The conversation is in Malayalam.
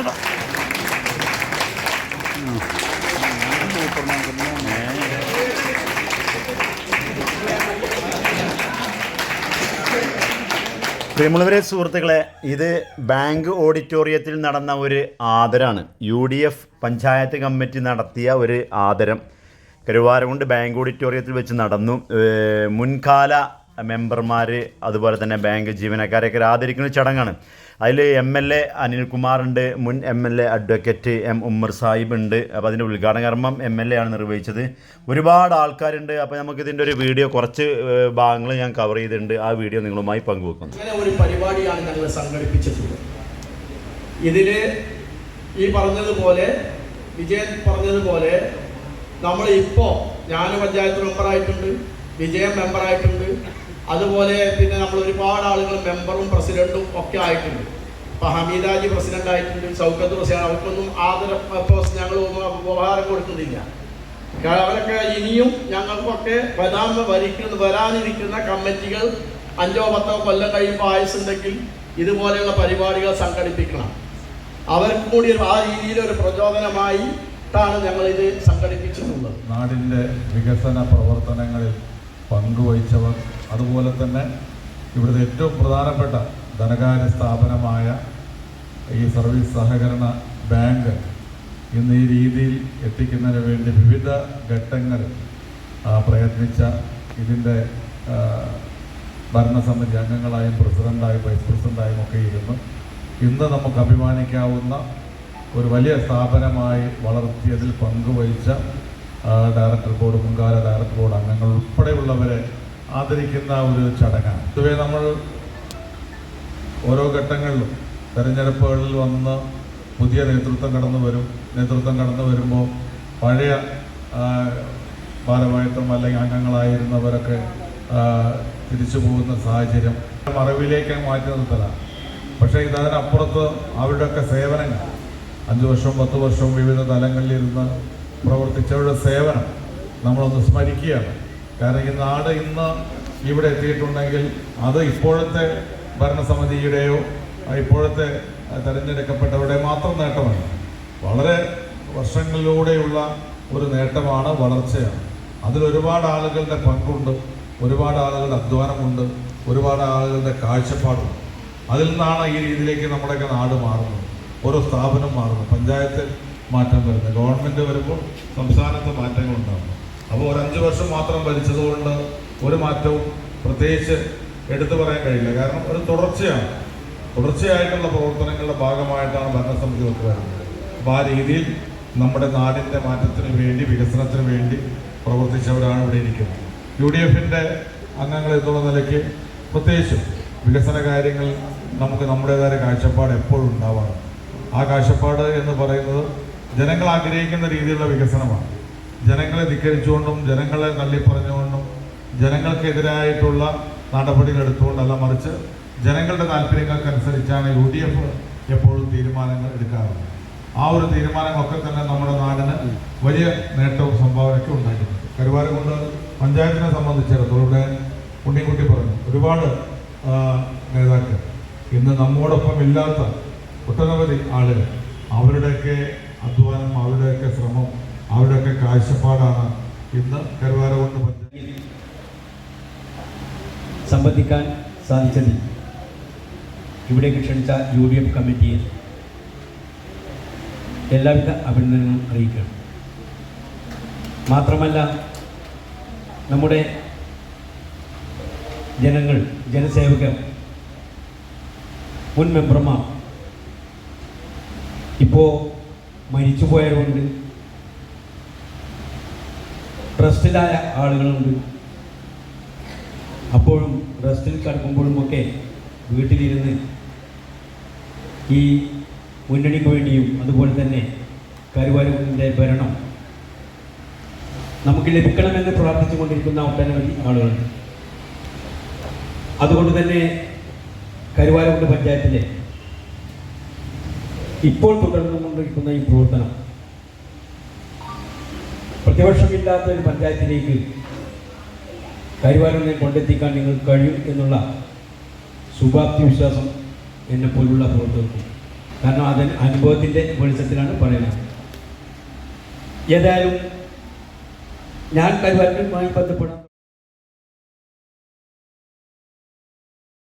കേട്ടോ പ്രിയമുള്ളവരെ സുഹൃത്തുക്കളെ ഇത് ബാങ്ക് ഓഡിറ്റോറിയത്തിൽ നടന്ന ഒരു ആദരാണ്. U D F panchayat committee നടത്തിയ ഒരു ആദരം. കരുവാരകുണ്ട് ബാങ്ക് ഓഡിറ്റോറിയത്തിൽ വെച്ച് നടന്നു. മുൻകാല മെമ്പർമാർ അതുപോലെ തന്നെ ബാങ്ക് ജീവനക്കാരെയൊക്കെ ആദരിക്കുന്ന ചടങ്ങാണ്. അതിൽ എം എൽ എ അനിൽകുമാറുണ്ട് മുൻ M L A advocate M Ummer Sahib ഉണ്ട് അപ്പോൾ അതിന്റെ ഉദ്ഘാടന കർമ്മം എം എൽ എ ആണ് നിർവഹിച്ചത്. ഒരുപാട് ആൾക്കാരുണ്ട്. അപ്പോൾ നമുക്കിതിന്റെ ഒരു വീഡിയോ കുറച്ച് ഭാഗങ്ങൾ ഞാൻ കവർ ചെയ്തിട്ടുണ്ട്. ആ വീഡിയോ നിങ്ങളുമായി പങ്കുവെക്കുന്നു. ഒരു പരിപാടിയാണ് ഞങ്ങൾ സംഘടിപ്പിച്ചിട്ടുള്ളത് ഇതിൽ ഈ പറഞ്ഞതുപോലെ വിജയൻ പറഞ്ഞതുപോലെ നമ്മൾ ഇപ്പോൾ ഞാൻ പഞ്ചായത്ത് മെമ്പറായിട്ടുണ്ട് വിജയൻ മെമ്പറായിട്ടുണ്ട് അതുപോലെ പിന്നെ നമ്മൾ ഒരുപാട് ആളുകൾ മെമ്പറും പ്രസിഡന്റും ഒക്കെ ആയിട്ടുണ്ട്. ഇപ്പൊ ഹമീദാജി പ്രസിഡന്റ് ആയിട്ടുണ്ട് സൗകത്ത് പ്രസിഡന്റ് അവർക്കൊന്നും ആദര ഇപ്പോൾ ഞങ്ങൾ ഉപഹാരം കൊടുക്കുന്നില്ല. അവരൊക്കെ ഇനിയും ഞങ്ങൾക്കൊക്കെ വരാൻ വരിക്കുന്ന വരാനിരിക്കുന്ന കമ്മിറ്റികൾ അഞ്ചോ പത്തോ കൊല്ലം കഴിയുമ്പോൾ ആയുസുണ്ടെങ്കിൽ ഇതുപോലെയുള്ള പരിപാടികൾ സംഘടിപ്പിക്കണം. അവർക്ക് കൂടി ആ രീതിയിലൊരു പ്രചോദനമായിട്ടാണ് ഞങ്ങൾ ഇത് സംഘടിപ്പിച്ചിട്ടുള്ളത്. നാടിന്റെ വികസന പ്രവർത്തനങ്ങളിൽ പങ്കുവഹിച്ചവർ അതുപോലെ തന്നെ ഇവിടുത്തെ ഏറ്റവും പ്രധാനപ്പെട്ട ധനകാര്യ സ്ഥാപനമായ ഈ സർവീസ് സഹകരണ ബാങ്ക് ഇന്ന് ഈ രീതിയിൽ എത്തിക്കുന്നതിന് വേണ്ടി വിവിധ ഘട്ടങ്ങൾ പ്രയത്നിച്ച ഇതിന്റെ ഭരണസമിതി അംഗങ്ങളായും പ്രസിഡന്റായും വൈസ് പ്രസിഡന്റായും ഒക്കെ ഇരുന്ന്. ഇന്ന് നമുക്ക് അഭിമാനിക്കാവുന്ന ഒരു വലിയ സ്ഥാപനമായി വളർത്തിയതിൽ പങ്കുവഹിച്ച ഡയറക്ടർ ബോർഡ് മുൻകാല ഡയറക്ടർ ബോർഡ് അംഗങ്ങൾ ഉൾപ്പെടെയുള്ളവരെ ആദരിക്കുന്ന ഒരു ചടങ്ങാണ്. പൊതുവെ നമ്മൾ ഓരോ ഘട്ടങ്ങളിലും തെരഞ്ഞെടുപ്പുകളിൽ വന്ന് പുതിയ നേതൃത്വം കടന്നു വരും. നേതൃത്വം കടന്നു വരുമ്പോൾ പഴയ ഭാരവാഹിത്വം അല്ലെങ്കിൽ അംഗങ്ങളായിരുന്നവരൊക്കെ തിരിച്ചു പോകുന്ന സാഹചര്യം മറവിലേക്ക് മാറ്റി നിർത്തലാണ്. പക്ഷേ ഇതിനപ്പുറത്ത് അവരുടെയൊക്കെ സേവനങ്ങൾ അഞ്ച് വർഷവും പത്ത് വർഷവും വിവിധ തലങ്ങളിലിരുന്ന് പ്രവർത്തിച്ചവരുടെ സേവനം നമ്മളൊന്ന് സ്മരിക്കുകയാണ്. കാരണം ഈ നാട് ഇന്ന് ഇവിടെ എത്തിയിട്ടുണ്ടെങ്കിൽ അത് ഇപ്പോഴത്തെ ഭരണസമിതിയുടെയോ ഇപ്പോഴത്തെ തെരഞ്ഞെടുക്കപ്പെട്ടവരുടെ മാത്രം നേട്ടമല്ല. വളരെ വർഷങ്ങളിലൂടെയുള്ള ഒരു നേട്ടമാണ് വളർച്ചയാണ്. അതിൽ ഒരുപാട് ആളുകളുടെ പങ്കുണ്ട് ഒരുപാട് ആളുകളുടെ അധ്വാനമുണ്ട് ഒരുപാട് ആളുകളുടെ കാഴ്ചപ്പാടുണ്ട്. അതിൽ നിന്നാണ് ഈ രീതിയിലേക്ക് നമ്മുടെയൊക്കെ നാട് മാറുന്നത്. ഓരോ സ്ഥാപനം മാറുന്നു. പഞ്ചായത്ത് മാറ്റം വരുന്നത് ഗവൺമെന്റ് വരുമ്പോൾ സംസ്ഥാനത്ത് മാറ്റങ്ങളുണ്ടാകും. അപ്പോൾ അഞ്ച് വർഷം മാത്രം ഭരിച്ചതുകൊണ്ട് ഒരു മാറ്റവും പ്രത്യേകിച്ച് എടുത്തു പറയാൻ കഴിയില്ല. കാരണം ഒരു തുടർച്ചയാണ്. തുടർച്ചയായിട്ടുള്ള പ്രവർത്തനങ്ങളുടെ ഭാഗമായിട്ടാണ് ഭരണസമിതികളൊക്കെ വരുന്നത്. അപ്പോൾ ആ രീതിയിൽ നമ്മുടെ നാടിന്റെ മാറ്റത്തിന് വേണ്ടി വികസനത്തിന് വേണ്ടി പ്രവർത്തിച്ചവരാണ് ഇവിടെ ഇരിക്കുന്നത്. യു ഡി എഫിന്റെ അംഗങ്ങൾ എന്നുള്ള നിലയ്ക്ക് പ്രത്യേകിച്ചും വികസന കാര്യങ്ങൾ നമുക്ക് നമ്മുടേതായ കാഴ്ചപ്പാട് എപ്പോഴും ഉണ്ടാവാറുണ്ട്. ആ കാഴ്ചപ്പാട് എന്ന് പറയുന്നത് ജനങ്ങൾ ആഗ്രഹിക്കുന്ന രീതിയിലുള്ള വികസനമാണ്. ജനങ്ങളെ ധിക്കരിച്ചുകൊണ്ടും ജനങ്ങളെ തള്ളിപ്പറഞ്ഞുകൊണ്ടും ജനങ്ങൾക്കെതിരായിട്ടുള്ള നടപടികൾ എടുത്തുകൊണ്ടല്ല മറിച്ച് ജനങ്ങളുടെ താല്പര്യങ്ങൾക്കനുസരിച്ചാണ് യു ഡി എഫ് എപ്പോഴും തീരുമാനങ്ങൾ എടുക്കാറുള്ളത്. ആ ഒരു തീരുമാനങ്ങളൊക്കെ തന്നെ നമ്മുടെ നാടിന് വലിയ നേട്ടവും സംഭാവനയ്ക്കും ഉണ്ടായിട്ടുണ്ട്. കൊണ്ട് പഞ്ചായത്തിനെ സംബന്ധിച്ചിടത്തോളം ഇവിടെ ഉണ്ണിക്കുട്ടി പറഞ്ഞു ഒരുപാട് നേതാക്കൾ. ഇന്ന് നമ്മോടൊപ്പം ഇല്ലാത്ത ഒട്ടനവധി ആളുകൾ. അവരുടെയൊക്കെ അധ്വാനം അവരുടെയൊക്കെ ശ്രമം അവരുടെയൊക്കെ കാഴ്ചപ്പാടാണ് ഇന്ന് കരുവാര കൊണ്ട് സംബന്ധിക്കാൻ സാധിച്ചതിൽ ഇവിടേക്ക് ക്ഷണിച്ച യു ഡി എഫ് കമ്മിറ്റിയെ എല്ലാവിധ അഭിനന്ദനങ്ങളും അറിയിക്കണം മാത്രമല്ല നമ്മുടെ ജനങ്ങൾ ജനസേവകർ മുൻ മെമ്പർമാർ ഇപ്പോൾ മരിച്ചുപോയവരുണ്ട് ട്രസ്റ്റിലായ ആളുകളുണ്ട്. അപ്പോഴും റെസ്റ്റിൽ കിടക്കുമ്പോഴുമൊക്കെ വീട്ടിലിരുന്ന് ഈ മുന്നണിക്ക് വേണ്ടിയും അതുപോലെ തന്നെ കരുവാരൂരിന്റെ ഭരണം നമുക്ക് ലഭിക്കണമെന്ന് പ്രാർത്ഥിച്ചുകൊണ്ടിരിക്കുന്ന ഒട്ടനവധി ആളുകളുണ്ട് അതുകൊണ്ട് തന്നെ കരുവാരൂർ പഞ്ചായത്തിലെ ഇപ്പോൾ തുടർന്നുകൊണ്ടിരിക്കുന്ന ഈ പ്രവർത്തനം പ്രതിപക്ഷമില്ലാത്ത ഒരു പഞ്ചായത്തിലേക്ക് കരുവാരൂരിനെ കൊണ്ടെത്തിക്കാൻ നിങ്ങൾക്ക് കഴിയും എന്നുള്ള ശുഭാപ്തി വിശ്വാസം എന്നെ പോലുള്ള പ്രവർത്തകർക്കും. കാരണം അത് അനുഭവത്തിന്റെ വെളിച്ചത്തിലാണ് പറയുന്നത്. ഏതായാലും ഞാൻ കരുവാരൂരുമായി ബന്ധപ്പെടാൻ